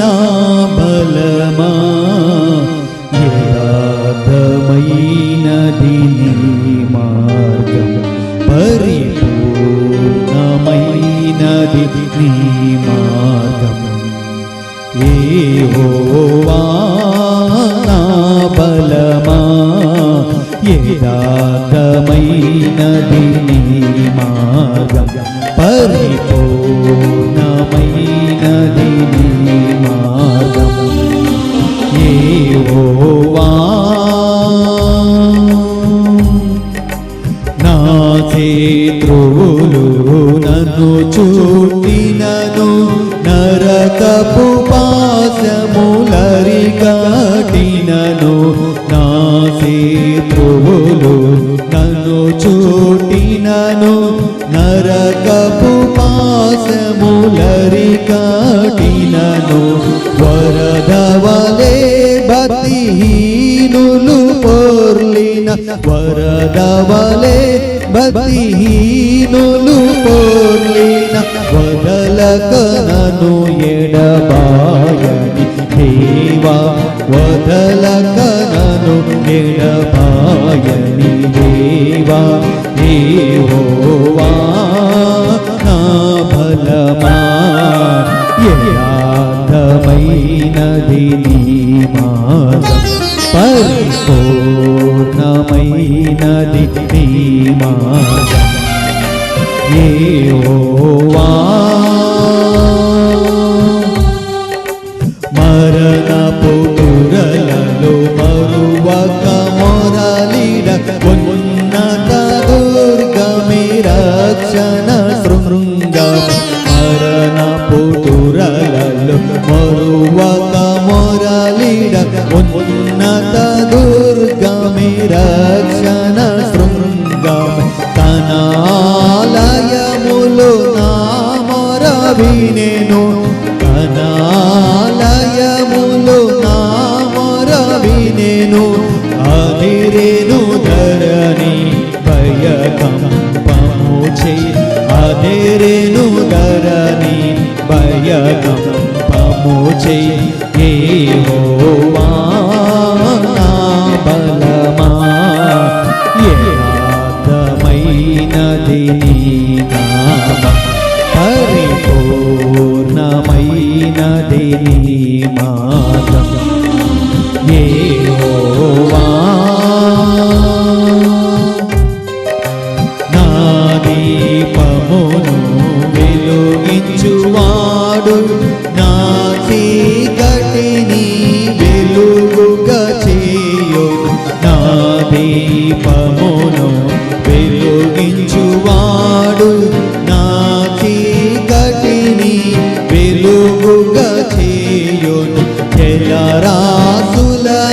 నా బలమా యథార్థమైనది నీ మార్గం పరిపూర్ణమైనది నీ మార్గం. యెహోవా నా బలమా యథార్థమైనది మార్గం పరిపూర్ణమైనది నీ మార్గం యెహోవా నా శత్రువులు నన్ను చుట్టినను నరకపు పాశములరి కాటినను నా శత్రువులు నన్ను చుట్టినను నరకపు పాశములరి కాటినను వరదవలే భక్తిహీనులు పొర్లిన వరదవలే భక్తిహీనులు పొర్లిన వదలకనను ఎడబాయని దేవా వదలకనను ఎడబాయని దేవా దేవోవా నా బలమా? ఉన్నత దుర్గమి రక్షణ శృంగం కనాలయములు నా మొర కనాలయములు నా మొర అదిరేను ధరణి భయకంపము చే అదిరేను ధరణి భయకంపము చే ఏవోవా నామం పరిపూర్ణమైనది నీ మార్గం యెహోవా? దీపమును వెలుగించువాడు. నా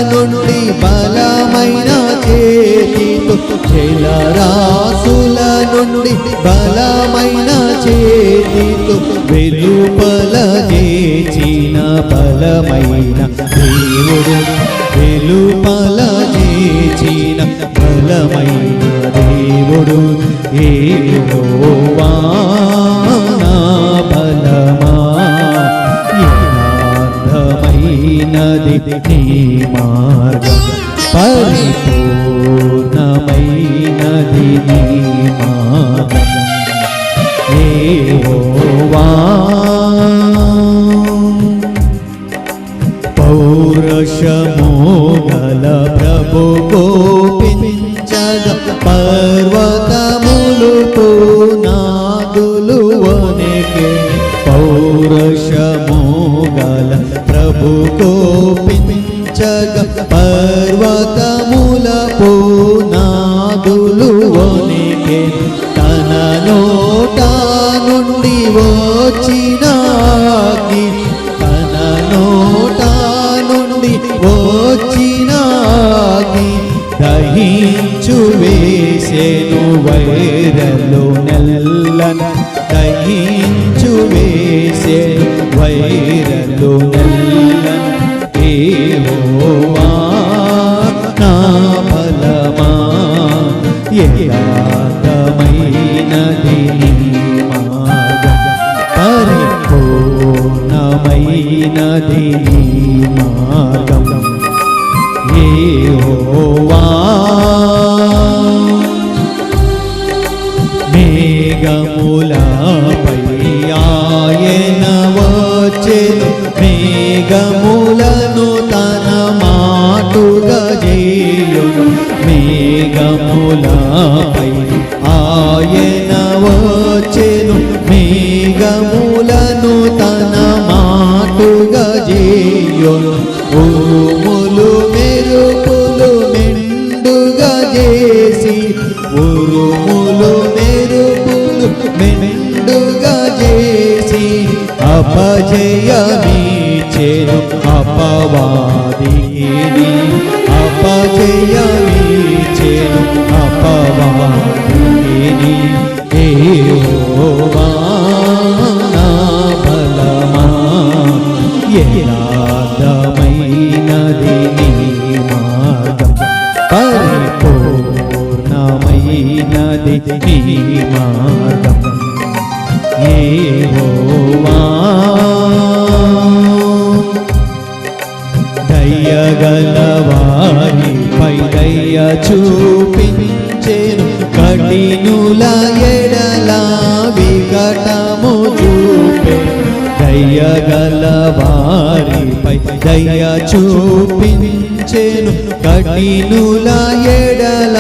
నుండి బలమైన చేతితో జలరాసుల నుండి బలమైన చేతితో వెలుపల చేసిన బలమైన దేవుడు. వెలుపల చేసిన బలమైన దేవుడు. ఏవోవా నా బలమా? యథార్థమైనది నీ పరిపూర్ణమైనది నోట నుండి వచ్చిన దహించు వేసేను వైరలు నెల్లన మేఘములపై ఆయన వచ్చెను మేఘములను తన మాటుగా చేయును. మేఘములపై ఆయన వచ్చెను. మేఘములను అపజయమీచెను అపవాదికి అపజయమీచెను అపవాదికి ఏవోవా నా బలమా యథార్థమైనది నీ మార్గం? పరిపూర్ణమైనది నీ మార్గం. చూపించేను. కఠినుల ఎడల వికటము చూపే. చూపె దయగలవారిపై దయ చూపించేను. కఠినుల ఎడల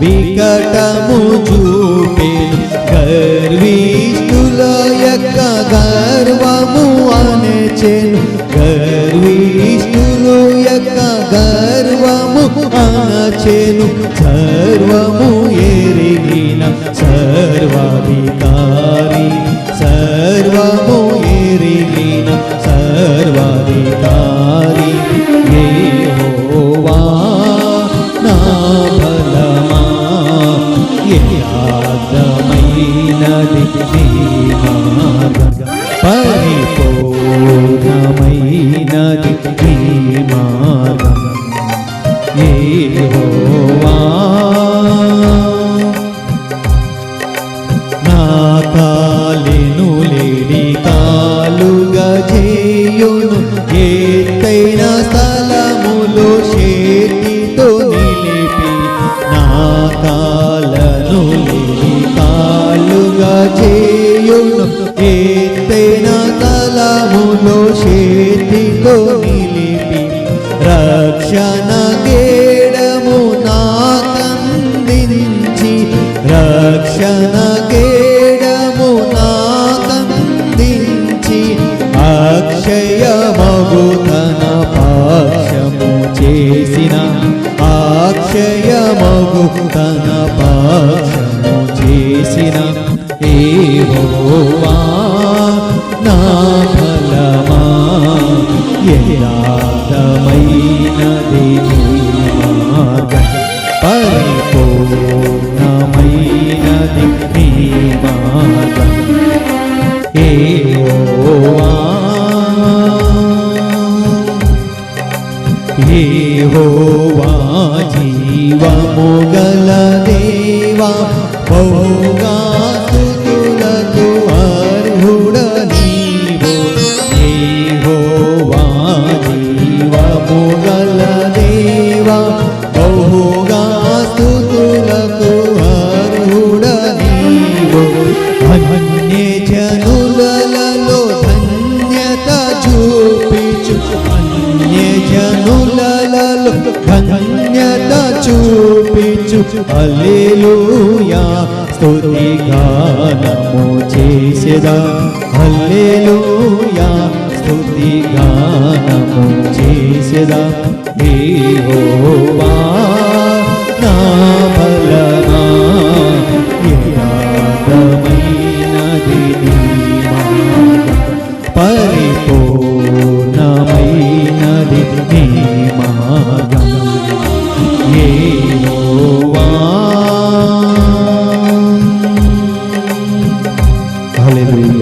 వికటము చూపేను. గర్విష్ఠుల యొక్క గర్వము అనచెను గర్విష్ఠులు అనచెను సర్వము ఎరిగిన సర్వాధికారి. సర్వము ఎరిగిన సర్వాధికారి. యెహోవా నా బలమా యథార్థమైనది మార్గం. పరిపూర్ణమైనది నీ మార్గం. ಮಾತಾ ఏవోవా నా ఫలమా యథార్థమైనది పరిపూర్ణమైనది నీ మార్గం ఏవోవా ఏహోవా జీవము గల దేవా చూపించు హల్లెలూయా. స్తుతి గానము చేసేదా. హల్లెలూయా. స్తుతి గానము చేసేదా. దేవోవా నా